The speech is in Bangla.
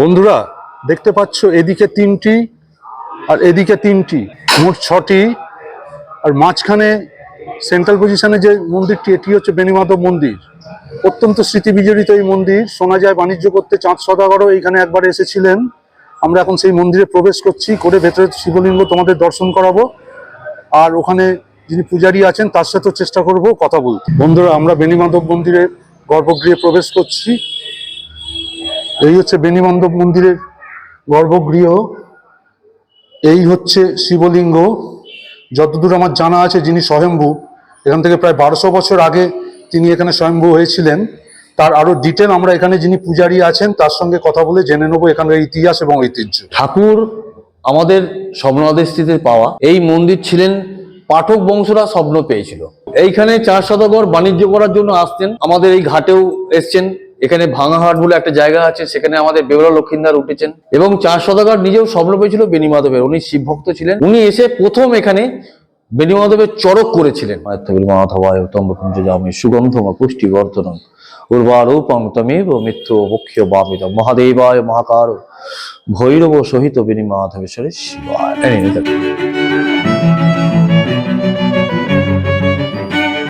বন্ধুরা, দেখতে পাচ্ছ এদিকে তিনটি আর এদিকে তিনটি, মোট ছটি। আর মাঝখানে সেন্ট্রাল পজিশনে যে মন্দিরটি, এটি হচ্ছে বেণীমাধব মন্দির। অত্যন্ত স্মৃতি বিজড়িত এই মন্দির। শোনা যায় বাণিজ্য করতে চাঁদ সদাগরও এইখানে একবার এসেছিলেন। আমরা এখন সেই মন্দিরে প্রবেশ করছি, করে ভেতরে শিবলিঙ্গ তোমাদের দর্শন করাবো। আর ওখানে যিনি পূজারী আছেন, তার সাথেও চেষ্টা করব কথা বলতে। বন্ধুরা, আমরা বেণীমাধব মন্দিরে গর্ভগৃহে প্রবেশ করছি। এই হচ্ছে বেণীমাধব মন্দিরের গর্ভগৃহ। এই হচ্ছে শিবলিঙ্গ। যতদূর আমার জানা আছে, যিনি স্বয়ম্ভু, এখান থেকে প্রায় বারোশো বছর আগে তিনি এখানে স্বয়ম্ভু হয়েছিলেন। তার আরও ডিটেল আমরা এখানে যিনি পূজারী আছেন, তার সঙ্গে কথা বলে জেনে নেব এখানকার ইতিহাস এবং ঐতিহ্য। ঠাকুর আমাদের স্বপ্নাদেশটিতে পাওয়া। এই মন্দির ছিলেন পাঠক বংশরা স্বপ্ন পেয়েছিল। এইখানে চার শতকর বাণিজ্য করার জন্য আসতেন। আমাদের এই ঘাটেও এসছেন। এখানে ভাঙাহাট বলে একটা জায়গা আছে, সেখানে আমাদের বেউলা লক্ষিন্দার উঠেছেন। এবং চার শতকর নিজেও স্বপ্ন পেয়েছিল বেণীমাধবের উনি শিবভক্ত ছিলেন। উনি এসে প্রথম এখানে বেণীমাধবের চরক করেছিলেন। মাধবায় তম্বকুঞ্জ সুগন্ধম পুষ্টি বর্ধনম। উর্বারূপং তমেব মিত্র মুখ্য বামিত মহাদেবায় মহাকার ভৈরব সহিত বেণী মাধবেশ্বরের শিবায়।